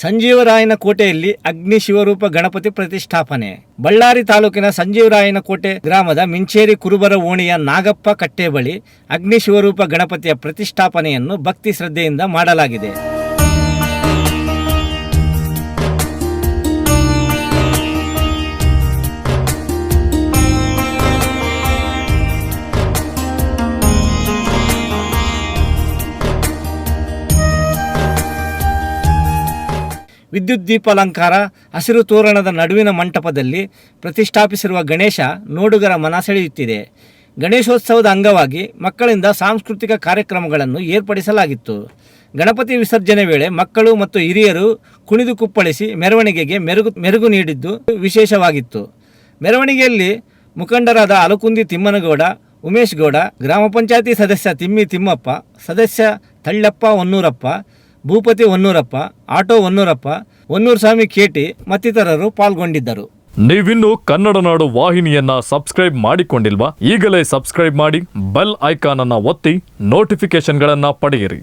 ಸಂಜೀವರಾಯನ ಕೋಟೆಯಲ್ಲಿ ಅಗ್ನಿ ಶಿವರೂಪ ಗಣಪತಿ ಪ್ರತಿಷ್ಠಾಪನೆ. ಬಳ್ಳಾರಿ ತಾಲೂಕಿನ ಸಂಜೀವರಾಯನ ಕೋಟೆ ಗ್ರಾಮದ ಮಿಂಚೇರಿ ಕುರುಬರ ಓಣಿಯ ನಾಗಪ್ಪ ಕಟ್ಟೆ ಬಳಿ ಅಗ್ನಿ ಶಿವರೂಪ ಗಣಪತಿಯ ಪ್ರತಿಷ್ಠಾಪನೆಯನ್ನು ಭಕ್ತಿ ಶ್ರದ್ಧೆಯಿಂದ ಮಾಡಲಾಗಿದೆ. ವಿದ್ಯುತ್ ದೀಪಾಲಂಕಾರ ಹಸಿರು ತೋರಣದ ನಡುವಿನ ಮಂಟಪದಲ್ಲಿ ಪ್ರತಿಷ್ಠಾಪಿಸಿರುವ ಗಣೇಶ ನೋಡುಗರ ಮನ ಸೆಳೆಯುತ್ತಿದೆ ಗಣೇಶೋತ್ಸವದ ಅಂಗವಾಗಿ ಮಕ್ಕಳಿಂದ ಸಾಂಸ್ಕೃತಿಕ ಕಾರ್ಯಕ್ರಮಗಳನ್ನು ಏರ್ಪಡಿಸಲಾಗಿತ್ತು. ಗಣಪತಿ ವಿಸರ್ಜನೆ ವೇಳೆ ಮಕ್ಕಳು ಮತ್ತು ಹಿರಿಯರು ಕುಣಿದು ಕುಪ್ಪಳಿಸಿ ಮೆರವಣಿಗೆಗೆ ಮೆರುಗು ಮೆರುಗು ನೀಡಿದ್ದು ವಿಶೇಷವಾಗಿತ್ತು. ಮೆರವಣಿಗೆಯಲ್ಲಿ ಮುಖಂಡರಾದ ಅಲಕುಂದಿ ತಿಮ್ಮನಗೌಡ, ಉಮೇಶ್ ಗೌಡ, ಗ್ರಾಮ ಪಂಚಾಯತಿ ಸದಸ್ಯ ತಿಮ್ಮಿ ತಿಮ್ಮಪ್ಪ, ಸದಸ್ಯ ತಳ್ಳಪ್ಪ ಹೊನ್ನೂರಪ್ಪ ಭೂಪತಿ ಹೊನ್ನೂರಪ್ಪ ಆಟೋ ಹೊನ್ನೂರಪ್ಪ ಹೊನ್ನೂರು ಸ್ವಾಮಿ ಕೇಟಿ ಮತ್ತಿತರರು ಪಾಲ್ಗೊಂಡಿದ್ದರು. ನೀವಿನ್ನು ಕನ್ನಡ ನಾಡು ವಾಹಿನಿಯನ್ನ ಸಬ್ಸ್ಕ್ರೈಬ್ ಮಾಡಿಕೊಂಡಿಲ್ವಾ? ಈಗಲೇ ಸಬ್ಸ್ಕ್ರೈಬ್ ಮಾಡಿ, ಬೆಲ್ ಐಕಾನ್ ಅನ್ನ ಒತ್ತಿ ನೋಟಿಫಿಕೇಶನ್ಗಳನ್ನ ಪಡೆಯಿರಿ.